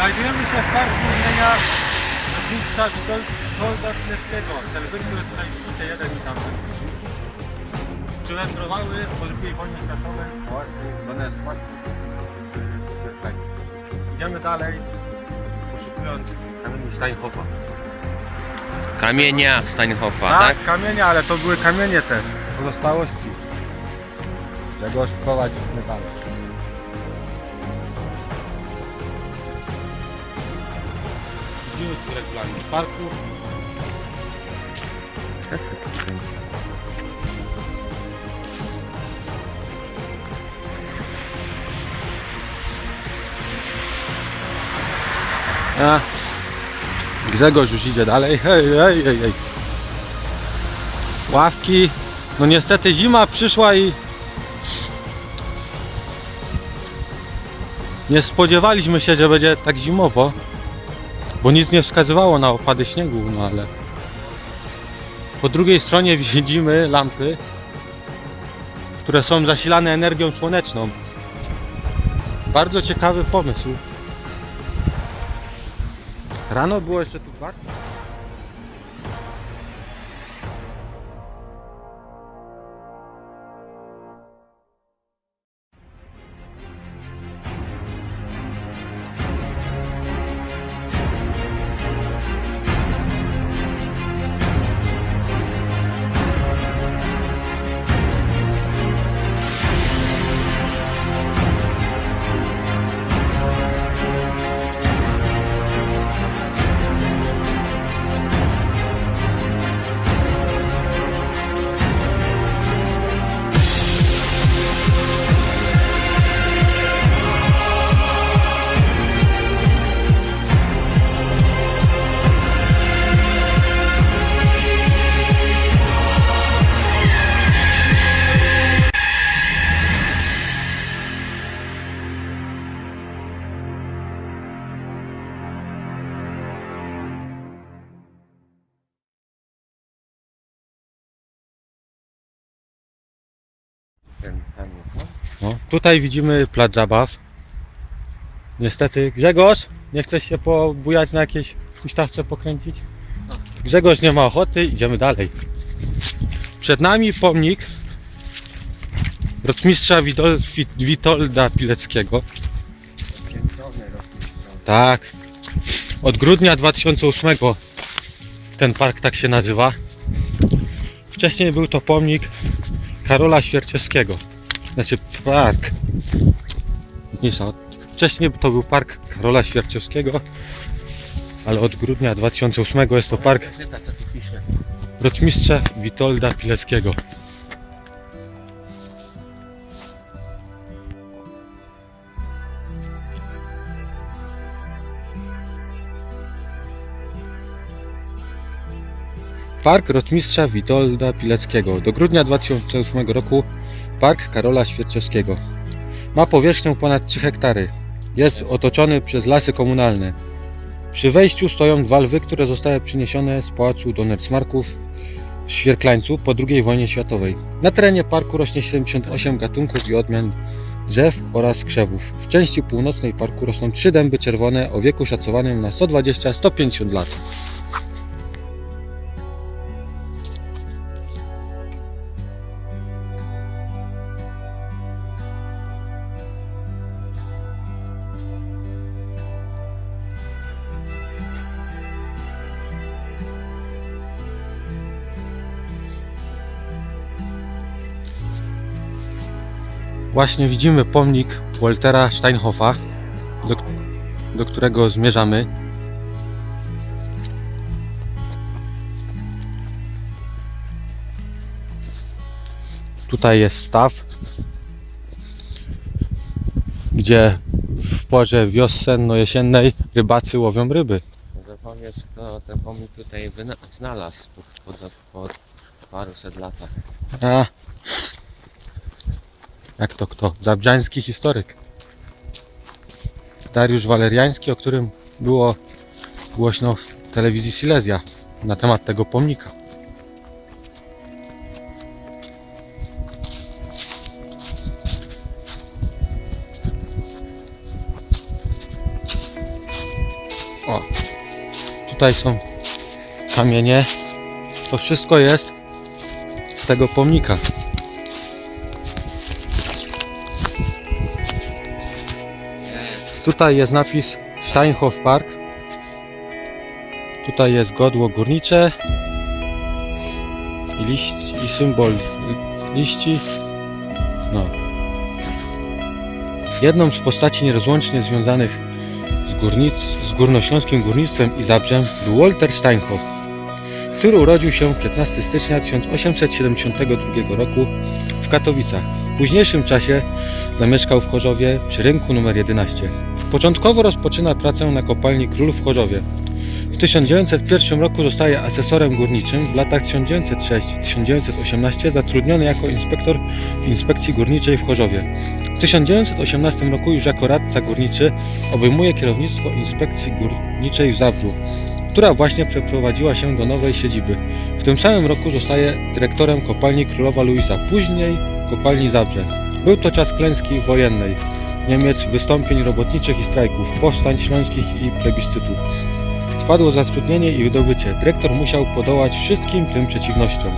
Znajdujemy się w parku imienia mistrza Witolda Pileckiego. Ten byt, który tutaj widzicie, jeden i tamten. Przywędrowały po II wojnie światowej zwane smarki Idziemy dalej, poszukując kamieni Steinhoffa. Kamienia Steinhoffa, tak? kamienie, ale to były kamienie te pozostałości. Grzegorz prowadź dalej. Widzimy tu regulamin parku. A, Grzegorz już idzie dalej. Hej, hej, hej, hej. Ławki. No niestety zima przyszła i nie spodziewaliśmy się, że będzie tak zimowo, bo nic nie wskazywało na opady śniegu, no ale po drugiej stronie widzimy lampy, które są zasilane energią słoneczną. Bardzo ciekawy pomysł. Rano było jeszcze tu bardzo. Ten. No, tutaj widzimy plac zabaw. Niestety, Grzegorz, nie chcesz się pobujać na jakiejś huśtawce pokręcić? Grzegorz nie ma ochoty, idziemy dalej. Przed nami pomnik rotmistrza Witol, Wi- Witolda Pileckiego. Tak. Od grudnia 2008 ten park tak się nazywa. Wcześniej był to pomnik Karola Świerczewskiego. Znaczy park. Mniejsza. Wcześniej to był park Karola Świerczewskiego, ale od grudnia 2008 jest to park rotmistrza Witolda Pileckiego. Park Rotmistrza Witolda Pileckiego. Do grudnia 2008 roku Park Karola Świerczewskiego. Ma powierzchnię ponad 3 hektary. Jest otoczony przez lasy komunalne. Przy wejściu stoją dwa lwy, które zostały przyniesione z pałacu Donnersmarków w Świerklańcu po II wojnie światowej. Na terenie parku rośnie 78 gatunków i odmian drzew oraz krzewów. W części północnej parku rosną trzy dęby czerwone o wieku szacowanym na 120-150 lat. Właśnie widzimy pomnik Waltera Steinhoffa, do, do którego zmierzamy. Tutaj jest staw, gdzie w porze wiosenno-jesiennej rybacy łowią ryby. Zapomnieć, kto ten pomnik tutaj znalazł po, po, po paruset latach. A, jak to kto? Zabrzański historyk. Dariusz Waleriański, o którym było głośno w telewizji Silesia na temat tego pomnika. Tutaj są kamienie. To wszystko jest z tego pomnika. Tutaj jest napis Steinhof Park. Tutaj jest godło górnicze i liść i symbol liści. No. Jedną z postaci nierozłącznie związanych z, górnic, z górnośląskim górnictwem i Zabrzem był Walter Steinhoff, który urodził się 15 stycznia 1872 roku Katowicach. W późniejszym czasie zamieszkał w Chorzowie przy rynku numer 11. Początkowo rozpoczyna pracę na kopalni Król w Chorzowie. W 1901 roku zostaje asesorem górniczym. W latach 1906-1918 zatrudniony jako inspektor w inspekcji górniczej w Chorzowie. W 1918 roku już jako radca górniczy obejmuje kierownictwo inspekcji górniczej w Zabrzu, która właśnie przeprowadziła się do nowej siedziby. W tym samym roku zostaje dyrektorem kopalni Królowa Luiza, później kopalni Zabrze. Był to czas klęski wojennej Niemiec, wystąpień robotniczych i strajków, powstań śląskich i plebiscytu. Spadło zatrudnienie i wydobycie. Dyrektor musiał podołać wszystkim tym przeciwnościom.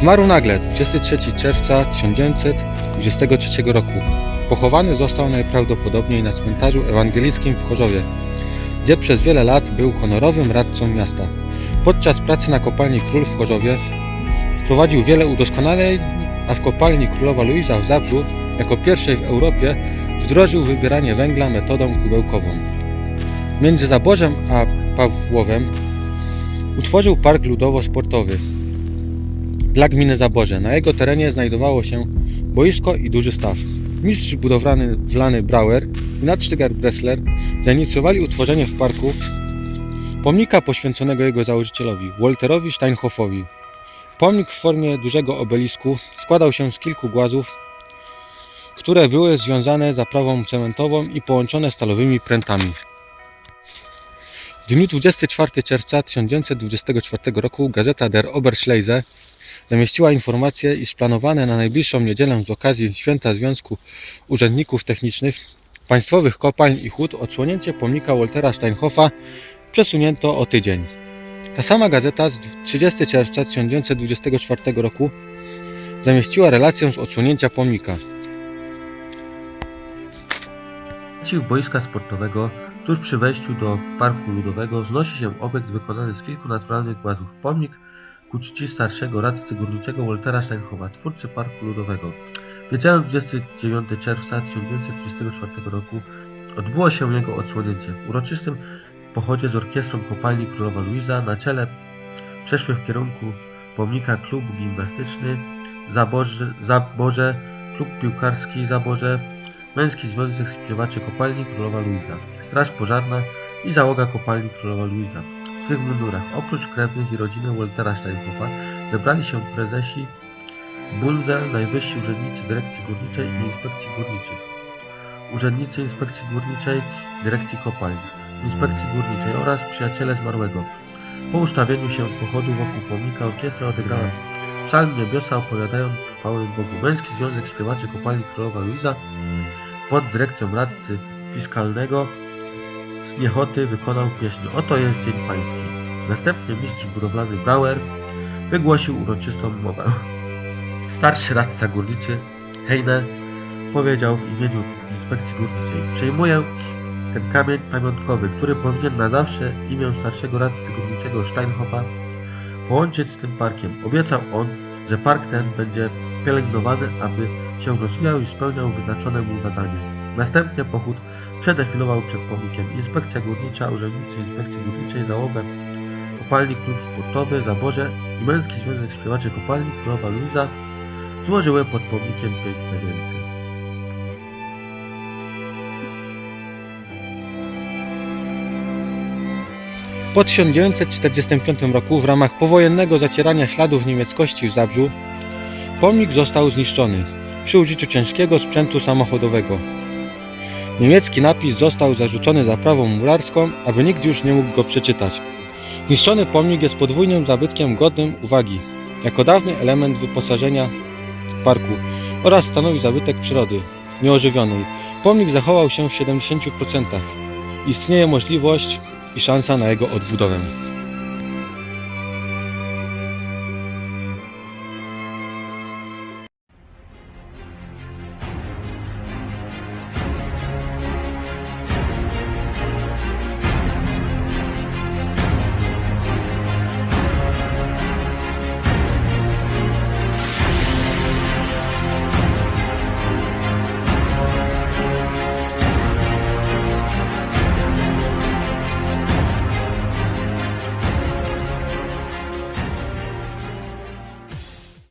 Zmarł nagle 23 czerwca 1923 roku. Pochowany został najprawdopodobniej na cmentarzu ewangelickim w Chorzowie, gdzie przez wiele lat był honorowym radcą miasta. Podczas pracy na kopalni Król w Chorzowie wprowadził wiele udoskonaleń, a w kopalni Królowa Luiza w Zabrzu jako pierwszej w Europie wdrożył wybieranie węgla metodą kubełkową. Między Zaborzem a Pawłowem utworzył park ludowo-sportowy dla gminy Zaborze. Na jego terenie znajdowało się boisko i duży staw. Mistrz budowlany Wlany Brauer i nadsztygar Bressler zainicjowali utworzenie w parku pomnika poświęconego jego założycielowi, Walterowi Steinhoffowi. Pomnik w formie dużego obelisku składał się z kilku głazów, które były związane zaprawą cementową i połączone stalowymi prętami. W dniu 24 czerwca 1924 roku gazeta Der Oberschleise zamieściła informację, iż planowane na najbliższą niedzielę z okazji Święta Związku Urzędników Technicznych Państwowych Kopalń i Hut odsłonięcie pomnika Waltera Steinhoffa przesunięto o tydzień. Ta sama gazeta z 30 czerwca 1924 roku zamieściła relację z odsłonięcia pomnika. Przeciw boiska sportowego, tuż przy wejściu do Parku Ludowego, wznosi się obiekt wykonany z kilku naturalnych głazów. Pomnik ku czci starszego radcy górniczego Waltera Steinhoffa, twórcy Parku Ludowego. W niedzielę 29 czerwca 1934 roku odbyło się jego odsłonięcie. W uroczystym pochodzie z orkiestrą kopalni Królowa Luiza na czele przeszły w kierunku pomnika klub gimnastyczny Zaborze, Zaborze klub piłkarski Zaborze, Męski Związek Śpiewaczy Kopalni Królowa Luiza, Straż Pożarna i Załoga Kopalni Królowa Luiza. W swych mundurach, oprócz krewnych i rodziny Waltera Steinhoffa, zebrali się prezesi Bunzel, najwyżsi urzędnicy Dyrekcji Górniczej i Inspekcji Górniczych, urzędnicy Inspekcji Górniczej, Dyrekcji Kopalń, Inspekcji Górniczej oraz przyjaciele zmarłego. Po ustawieniu się pochodu wokół pomnika orkiestra odegrała psalm niebiosa opowiadając chwałę Bogu. Męski Związek Śpiewaczy Kopalni Królowa Luiza pod dyrekcją radcy fiskalnego z Niechoty wykonał pieśń Oto jest Dzień Pański. Następnie mistrz budowlany Brauer wygłosił uroczystą mowę. Starszy radca górniczy Heine powiedział w imieniu inspekcji górniczej Przejmuję ten kamień pamiątkowy, który powinien na zawsze imię starszego radcy górniczego Steinhoffa połączyć z tym parkiem. Obiecał on, że park ten będzie pielęgnowany, aby się rozwijał i spełniał wyznaczone mu zadanie. Następnie pochód przedefilował przed pomnikiem. Inspekcja górnicza, urzędnicy inspekcji górniczej, załoga kopalni klub sportowy, zaborze i męski związek śpiewaczy kopalni królowa Luiza złożyły pod pomnikiem piękne ręce. Po 1945 roku w ramach powojennego zacierania śladów niemieckości w Zabrzu pomnik został zniszczony przy użyciu ciężkiego sprzętu samochodowego. Niemiecki napis został zarzucony zaprawą murarską, aby nikt już nie mógł go przeczytać. Zniszczony pomnik jest podwójnym zabytkiem godnym uwagi, jako dawny element wyposażenia parku oraz stanowi zabytek przyrody nieożywionej. Pomnik zachował się w 70%. istnieje możliwość i szansa na jego odbudowę.